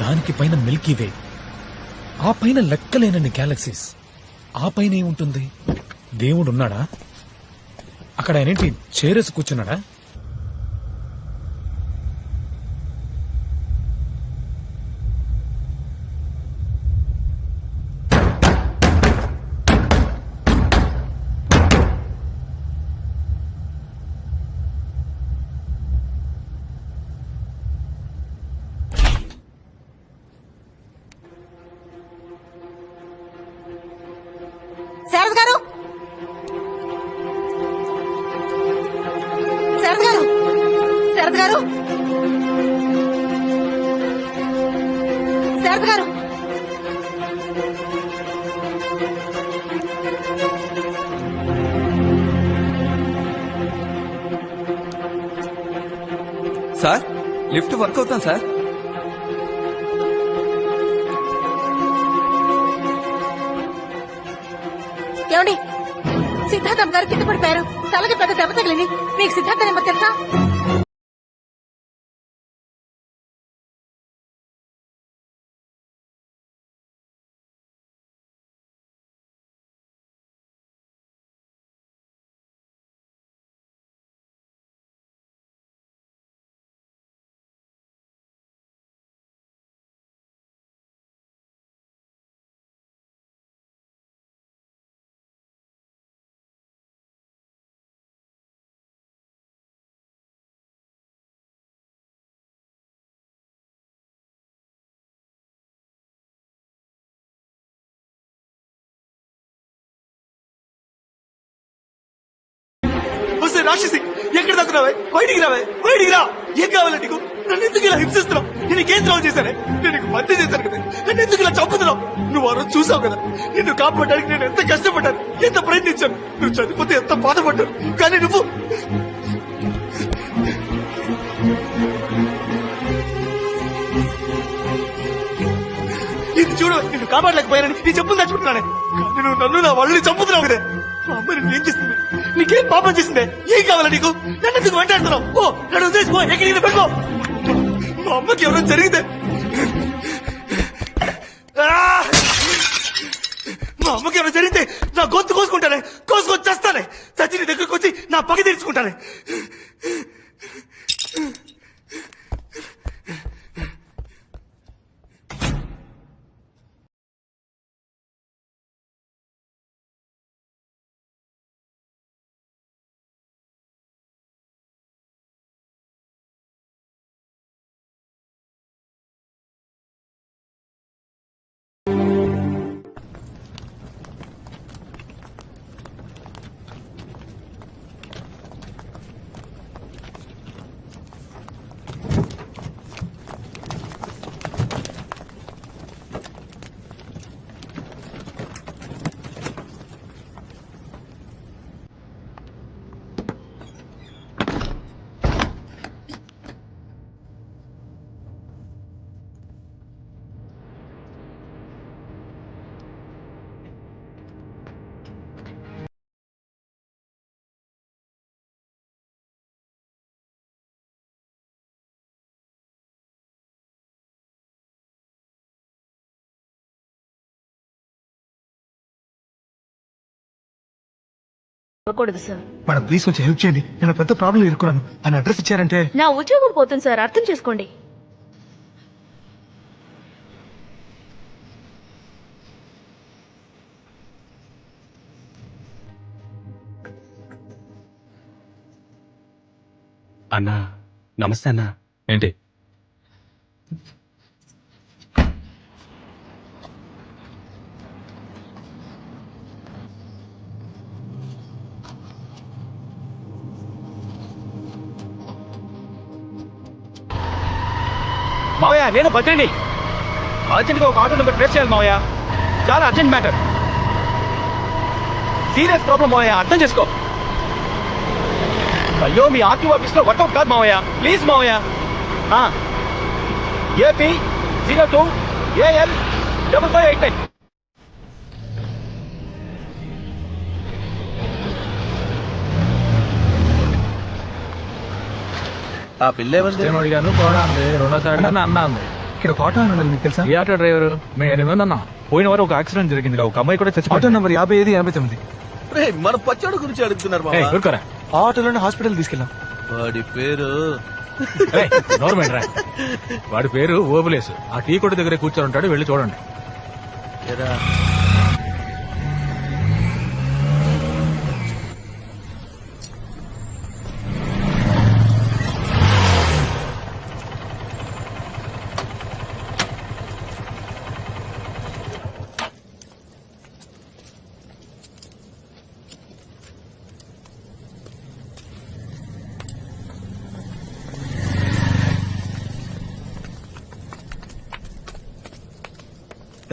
దానికి పైన మిల్కీవే ఆ పైన లెక్కలేనన్ని గ్యాలక్సీస్ ఆ పైన ఏముంటుంది? దేవుడు ఉన్నాడా అక్కడ ఆయనేంటి చేరేసి కూర్చున్నాడా? Sharada garu. Sir lift work అవుతాం సార్. ఏమండి? సిద్ధార్థం గారు కింద పడిపోయారు. తలకి పెద్ద దెబ్బ తగిలింది. మీకు సిద్ధార్థ నెంబర్ తెలుసా? రాక్షసి ఎక్కడ తగ్గురావే బయటికి రావే? బయటికి రా! ఏం కావాలి నీకు? నన్ను ఎందుకు ఇలా హింసిస్తున్నావు? నేను నీకేం ద్రోహం చేశానే? నేను నీకు మధ్య చేశాను కదా. నన్ను ఎందుకు ఇలా చంపుతున్నావు? నువ్వు ఆ రోజు చూసావు కదా. నిన్ను కాపాడడానికి నేను ఎంత కష్టపడ్డాను ఎంత ప్రయత్నించాను. నువ్వు చనిపోతే ఎంత బాధపడ్డాను. కానీ నువ్వు ఇది చూడు నిన్ను కాపాడలేకపోయానని నీ చెప్పులు దాచుకుంటున్నానే కానీ నువ్వు నన్ను నా వాళ్ళని చంపుతున్నావు కదా. మా అమ్మ నేను ఏం చేస్తుంది నీకేం పాపం చేసిందే? ఏం కావాలా నీకు? నన్ను ఎందుకు వెంటాడుతున్నావు? ఓ నన్ను వదిలేసిపో ఎక్కడికి పెట్టుకో. మా అమ్మకి ఎవరైనా జరిగితే. మా అమ్మకి ఎవరైనా జరిగితే నా గొంతు కోసుకుంటానే కోసుకొచ్చి చేస్తానే చచ్చి నీ దగ్గరకు వచ్చి నా పగ తీర్చుకుంటానే. అవ్వకూడదు సార్ మేడం ప్లీజ్ కొంచెం హెల్ప్ చేయండి. నేను పెద్ద ప్రాబ్లం ఇరుకున్నాను ఆయన అడ్రస్ ఇచ్చారంటే నా ఉద్యోగం పోతుంది సార్ అర్థం చేసుకోండి. అన్నా నమస్తే అన్నా. ఏంటి? మావయ్య నేను భద్రిని. అర్జెంట్గా ఒక ఆటో నెంబర్ ట్రేస్ చేయాలి మావయ్య. చాలా అర్జెంట్ మ్యాటర్. సీరియస్ ప్రాబ్లం మావయ్య అర్థం చేసుకో. అయ్యో మీ ఆర్టీ ఆఫీస్లో వర్కౌట్ కాదు మావయ్య. ప్లీజ్ మావయ్య. AP zero two AL double five eight nine. ఆ పిల్ల ఎవరిది? అడిగాను పోడా రెండోసారి అన్నా అంది. ఇక్కడ ఒక ఆటో అని మీకు తెలుసా? ఏ ఆటో డ్రైవర్? మేమేమన్నా పోయిన వారు ఒక యాక్సిడెంట్ జరిగింది ఒక అమ్మాయి కూడా ఆటో చచ్చిపోయింది నంబర్ యాభై ఐదు యాభై తొమ్మిది. రే మన పచ్చడి గురించి అడుగుతున్నారు మామ ఊరుకోరా. ఆ ఆటోలోనే హాస్పిటల్ తీసుకెళ్ళాం వాడి పేరు? ఏయ్, నోరు మూయండి రా. వాడి పేరు ఓబులేసు. ఆ టీ కొట్టు దగ్గర కూర్చొని ఉంటాడు వెళ్ళి చూడండి. ఎరా.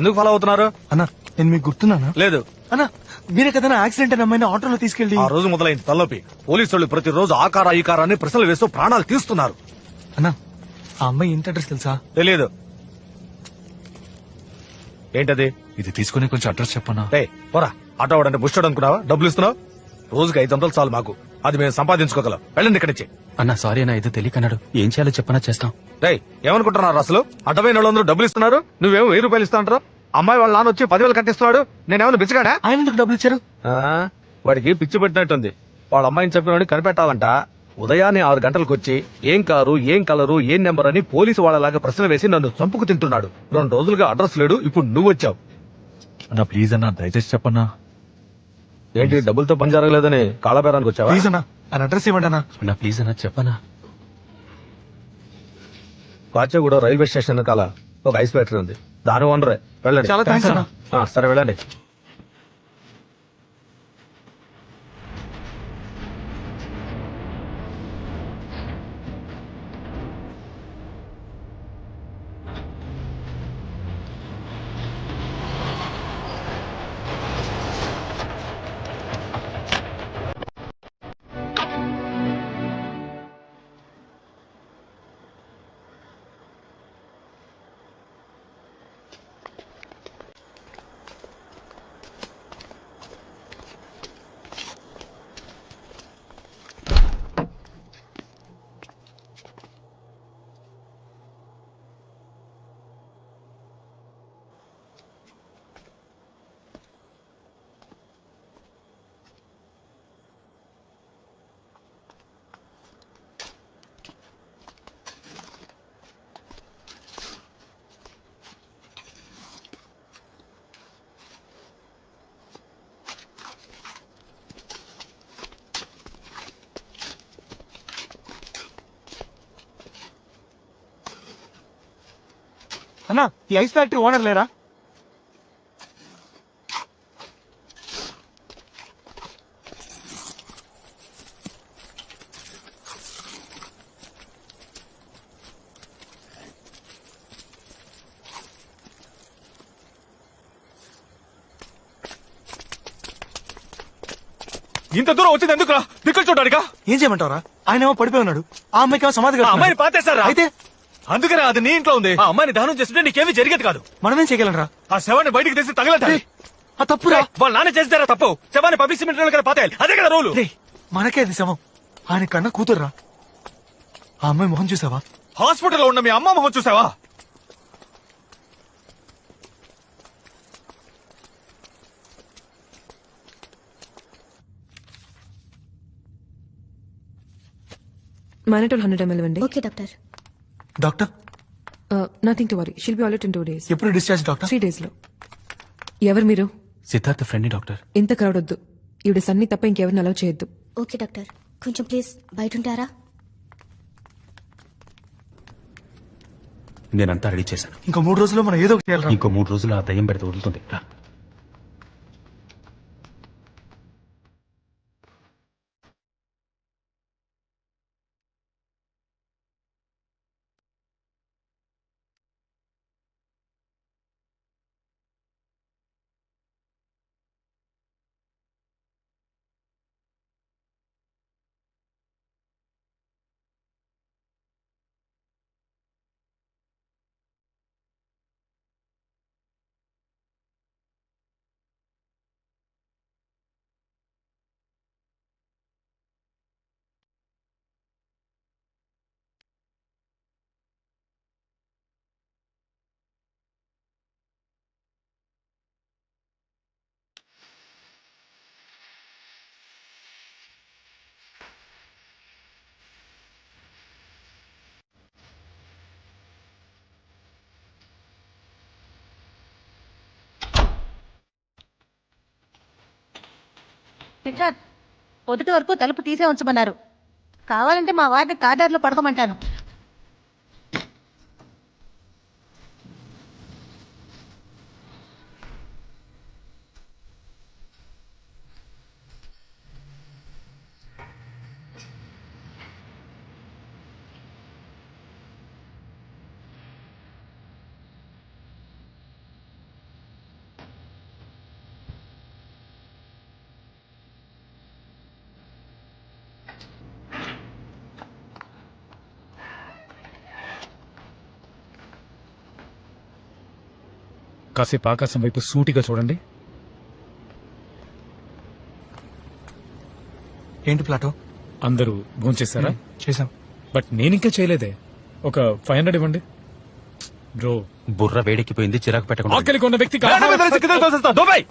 ఎందుకు ఫాలో అవుతున్నారు? అన్నా నేను మీకు గుర్తున్నానా? లేదు. అన్నా మీరే కదా యాక్సిడెంట్ అయిన అమ్మాయిని ఆటోలో తీసుకెళ్ళి ఆ రోజు మొదలైంది తలనొప్పి. పోలీసు వాళ్ళు ప్రతిరోజు ఆ కారా ఈ కారా అని ప్రశ్నలు వేస్తూ ప్రాణాలు తీస్తున్నారు. అన్నా ఆ అమ్మాయి ఇంటి అడ్రస్ తెలుసా? తెలియదు ఏంటది? ఇది తీసుకుని కొంచెం అడ్రస్ చెప్పనా? రే పోరా. ఆటో వాడంటే బుష్టోడు అనుకున్నావా డబ్బులు ఇస్తున్నావు? రోజుకి ఐదు వందలు చాలు మాకు. అది మేము సంపాదించుకోగలం. వెళ్ళండి ఇక్కడి నుంచి అన్న సారీ అన్న ఏదో తెలియకన్నాడు. ఏం చేయాలో చెప్పనా చేస్తాం. రే ఏమనుకుంటున్నారు అసలు? అడ్డమైన వాళ్ళందరూ డబ్బులు ఇస్తున్నారు నువ్వేమో వెయ్యి రూపాయలు ఇస్తా అంటారు అమ్మాయి వాళ్ళ నాన్న వచ్చి పదివేలు కట్టిస్తున్నాడు నేనేమన్నా బిచ్చగాడా? ఆయన ఎందుకు డబ్బులు ఇచ్చారు? ఆ, వాడికి పిచ్చి పెట్టినట్టుంది. వాళ్ళ అమ్మాయిని చెప్పిన కనిపెట్టాలంట. ఉదయాన్నే ఆరు గంటలకు వచ్చి ఏం కారు ఏం కలరు ఏం నెంబర్ అని పోలీసు వాళ్ళలాగా ప్రశ్న వేసి నన్ను చంపుకు తింటున్నాడు. రెండు రోజులుగా అడ్రస్ లేడు ఇప్పుడు నువ్వు వచ్చావు అన్న ప్లీజ్ అన్న దయచేసి చెప్పన్నా. ఏంటి డబ్బులతో పని జరగలేదని కాళ్ళబేరానికి వచ్చావా? ప్లీజ్ అన్నా ఆయన అడ్రస్ ఇవ్వండి అన్నా. ప్లీజ్ అన్న చెప్పనా? కాచేగూడ రైల్వే స్టేషన్ కాల ఒక ఐస్ ఫ్యాక్టరీ ఉంది. దాని ఓనరే. వెళ్ళండి. చాలా థ్యాంక్స్ అన్నా. ఆ, సరే వెళ్ళండి. అన్నా ఈ ఐస్ ఫ్యాక్టరీ ఓనర్ లేరా? ఇంత దూరం వచ్చింది ఎందుకురా? దిక్కులు చూడడానికా? ఏం చేయమంటారా ఆయన ఏమో పడిపోయి ఉన్నాడు. ఆ అమ్మాయికి ఏమో సమాధి. అమ్మాయిని పాతేశారా? అయితే అందుకనే అది నీ ఇంట్లో ఉంది. ఆ అమ్మాయిని దానం చేస్తుంటే నీకేమీ జరిగేది కాదు. మనమేం చేయగలరా ఆ శవాన్ని బయటికి తీసి తగలటాలి? ఆ తప్పురా. వాళ్ళ నాన్న చేస్తారా తప్పు? శవాన్ని పబ్లిక్ సిమెంట్ కదా పాతేయాలి. అదే కదా రూలు. మనకే అది శవం. ఆయన కన్నా కూతుర్రా. ఆ అమ్మాయి మొహం చూసావా? హాస్పిటల్లో ఉన్న మీ అమ్మ మొహం చూసావా? Mannitol 100 ml ఇవ్వండి okay doctor doctor nothing to worry she'll be all in two days ఎప్పుడు డిశ్చార్జ్ డాక్టర్ త్రీ డేస్లో. ఎవరు మీరు? సిద్ధార్థ ఫ్రెండ్ డాక్టర్ ఇంత క్రౌడ్ వద్దు ఈవిడ సన్ని తప్ప ఇంకెవరిని అలౌ చేయొద్దు. ఓకే డాక్టర్ కొంచెం ప్లీజ్ బయట ఉంటారా నేనంతా రెడీ చేశాను. ఇంకా మూడు రోజుల్లో మనం ఏదో ఒకటి చేయాలరా ఇంకో మూడు రోజులు ఆ దయ్యం పెడితే వదులుతుంది. రా. సిద్ధార్థ్ పొద్దుటి వరకు తలుపు తీసే ఉంచమన్నారు. కావాలంటే మా వారిని కాదారిలో పడుకోమంటాను. కాసేపు ఆకాశం వైపు సూటిగా చూడండి ఏంటి ప్లాటో అందరూ భోంచేశారా చేసాం బట్ నేనింకా చేయలేదే ఒక ఫైవ్ హండ్రెడ్ ఇవ్వండి బ్రో బుర్ర వేడెక్కిపోయింది చిరాకు పెట్టకుండా ఆకలికి ఉన్న దుబాయ్